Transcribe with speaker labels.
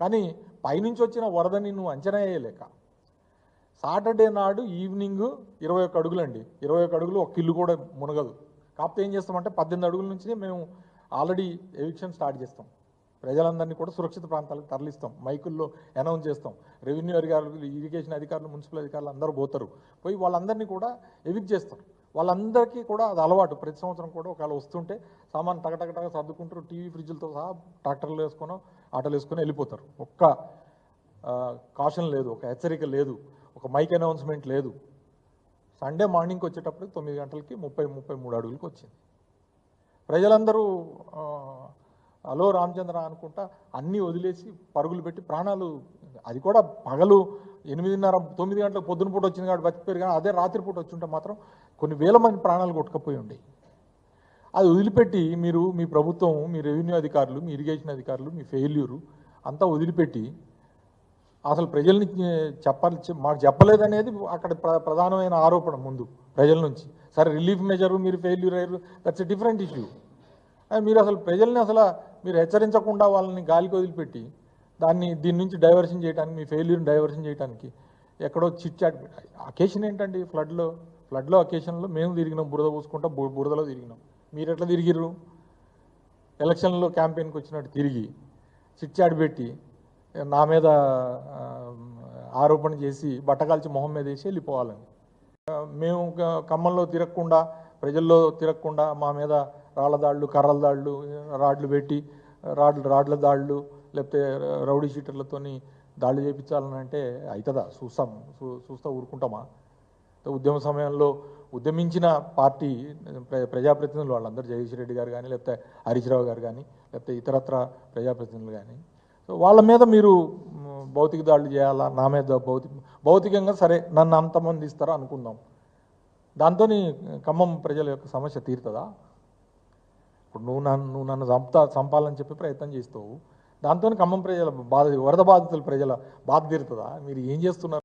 Speaker 1: కానీ పైనుంచి వచ్చిన వరదని నువ్వు అంచనా వేయలేక. సాటర్డే నాడు ఈవినింగ్ ఇరవై ఒక్క అడుగులండి. ఇరవై ఒక్క అడుగులు ఒక ఇల్లు కూడా మునగదు. కాకపోతే ఏం చేస్తామంటే పద్దెనిమిది అడుగుల నుంచి మేము ఆల్రెడీ ఎవిక్షన్ స్టార్ట్ చేస్తాం. ప్రజలందరినీ కూడా సురక్షిత ప్రాంతాలకు తరలిస్తాం. మైకుల్లో అనౌన్స్ చేస్తాం. రెవెన్యూ అధికారులు ఇరిగేషన్ అధికారులు మున్సిపల్ అధికారులు అందరూ పోతారు. పోయి వాళ్ళందరినీ కూడా ఎవిక్ చేస్తారు. వాళ్ళందరికీ కూడా అది అలవాటు. ప్రతి సంవత్సరం కూడా ఒకవేళ వస్తుంటే సామాన్ టగటగటగా సర్దుకుంటారు టీవీ ఫ్రిడ్జ్లతో సహా ట్రాక్టర్లు వేసుకొని ఆటోలు వేసుకొని వెళ్ళిపోతారు. ఒక్క కాషన్ లేదు ఒక హెచ్చరిక లేదు ఒక మైక్ అనౌన్స్మెంట్ లేదు. సండే మార్నింగ్కి వచ్చేటప్పుడు తొమ్మిది గంటలకి ముప్పై ముప్పై మూడు అడుగులకి వచ్చింది. ప్రజలందరూ అలో హలో రామచంద్ర అనుకుంటా అన్నీ వదిలేసి పరుగులు పెట్టి ప్రాణాలు అది కూడా పగలు ఎనిమిదిన్నర తొమ్మిది గంటలకు పొద్దున పూట వచ్చింది కాబట్టి బతికిపోయారు కానీ అదే రాత్రిపూట వచ్చి ఉంటే మాత్రం కొన్ని వేల మంది ప్రాణాలు కొట్టుకపోయి ఉండేవి. అది వదిలిపెట్టి మీరు మీ ప్రభుత్వం మీ రెవెన్యూ అధికారులు మీ ఇరిగేషన్ అధికారులు మీ ఫెయిల్యూరు అంతా వదిలిపెట్టి అసలు ప్రజల్ని చెప్పాలి మాకు చెప్పలేదనేది అక్కడ ప్ర- ప్రధానమైన ఆరోపణ ముందు ప్రజల నుంచి. సరే రిలీఫ్ మెజర్ మీరు ఫెయిల్యూర్ అయ్యారు దట్స్ ఎ డిఫరెంట్ ఇష్యూ మీరు అసలు ప్రజల్ని అసలు మీరు హెచ్చరించకుండా వాళ్ళని గాలికి వదిలిపెట్టి దాన్ని దీని నుంచి డైవర్షన్ చేయడానికి మీ ఫెయిల్యూర్ని డైవర్షన్ చేయడానికి ఎక్కడో చిట్ చాట్ అకేషన్ ఏంటండి? ఫ్లడ్లో ఫ్లడ్లో అకేషన్లో మేము తిరిగినాం బురద పూసుకుంటా బు- బురదలో తిరిగినాం. మీరు ఎట్లా తిరిగిర్రు? ఎలక్షన్లో క్యాంపెయిన్కి వచ్చినట్టు తిరిగి చిట్చాట్ పెట్టి నా మీద ఆరోపణ చేసి బట్టకాల్చి మొహం మీద వేసి వెళ్ళిపోవాలని. మేము క- ఖమ్మంలో తిరగకుండా ప్రజల్లో తిరగకుండా మా మీద రాళ్ళ దాళ్ళు కర్రల దాళ్ళు రాడ్లు పెట్టి రాడ్లు రాడ్ల దాళ్ళు లేకపోతే రౌడీ షీటర్లతోని దాళ్ళు చేయించాలని అంటే అవుతుందా చూస్తాం. చూ- చూస్తా ఊరుకుంటామా? ఉద్యమ సమయంలో ఉద్యమించిన పార్టీ ప్రజాప్రతినిధులు వాళ్ళందరూ జగదీష్ రెడ్డి గారు కానీ లేకపోతే హరీష్ రావు గారు కానీ లేకపోతే ఇతరత్ర ప్రజాప్రతినిధులు కానీ సో వాళ్ళ మీద మీరు భౌతిక దాడులు చేయాలా? నా మీద భౌతిక భౌతికంగా సరే నన్ను అంతమంది ఇస్తారా అనుకుందాం. దాంతో ఖమ్మం ప్రజల యొక్క సమస్య తీరుతుందా? ఇప్పుడు నువ్వు నన్ను నువ్వు నన్ను చంపుతా చంపాలని చెప్పి ప్రయత్నం చేస్తావు. దాంతో ఖమ్మం ప్రజల బాధ వరద బాధితుల ప్రజల బాధ తీరుతుందా? మీరు ఏం చేస్తున్నారు?